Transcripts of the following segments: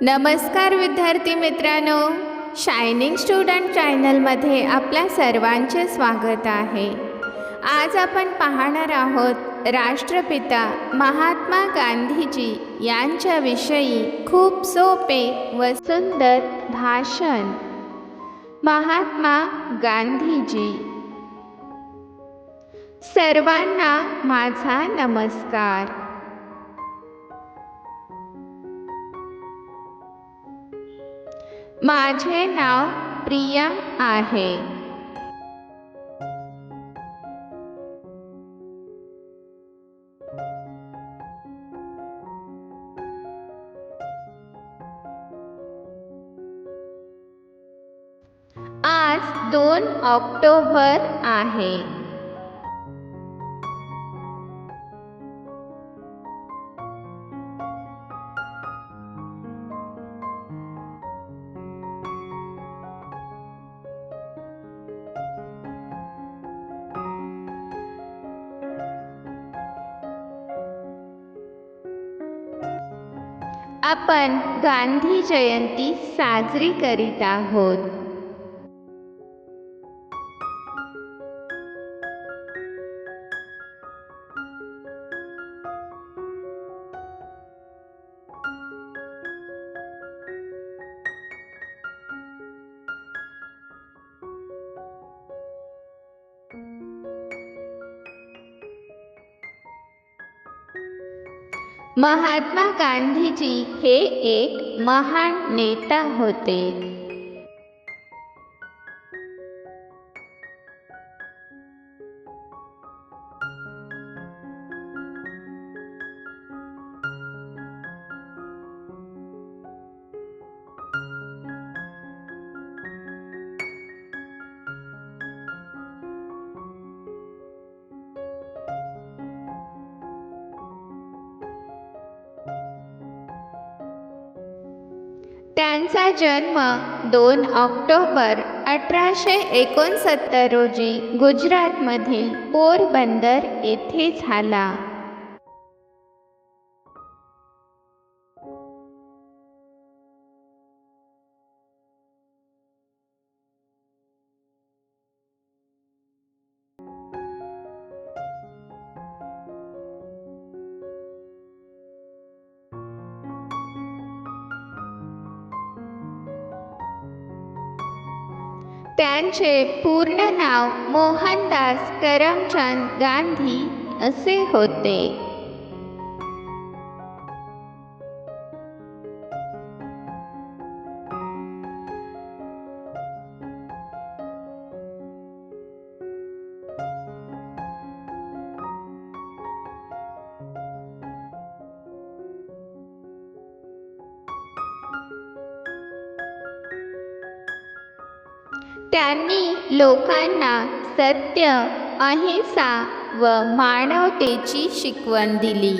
नमस्कार विद्यार्थी मित्रांनो. शायनिंग स्टुडंट चॅनलमध्ये आपल्या सर्वांचे स्वागत आहे. आज आपण पाहणार आहोत राष्ट्रपिता महात्मा गांधीजी यांच्याविषयी खूप सोपे व सुंदर भाषण. महात्मा गांधीजी. सर्वांना माझा नमस्कार. माझे नाव प्रिया आहे. आज दोन ऑक्टोबर आहे. आपण गांधी जयंती साजरी करीत आहोत. महात्मा गांधीजी हे एक महान नेता होते. त्यांचा जन्म दोन ऑक्टोबर अठराशे एकोणसत्तर रोजी गुजरातमधील पोरबंदर येथे झाला. त्यांचे पूर्ण नाव मोहनदास करमचंद गांधी असे होते. त्यांनी लोकांना सत्य अहिंसा व मानवतेची शिकवण दिली.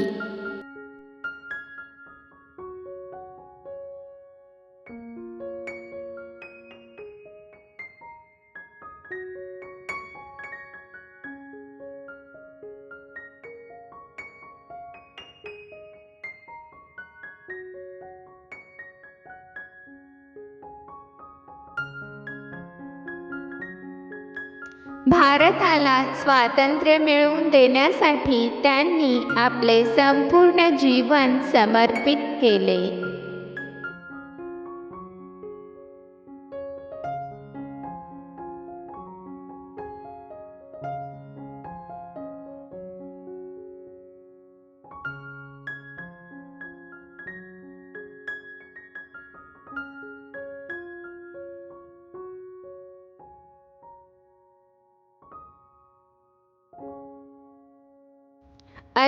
भारताला स्वातंत्र्य मिळवून देण्यासाठी त्यांनी आपले संपूर्ण जीवन समर्पित केले.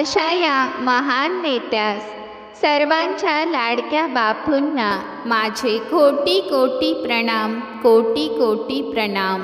अशा या महान नेत्यास सर्वांच्या लाडक्या बापूंना माझे कोटी कोटी प्रणाम कोटी कोटी प्रणाम.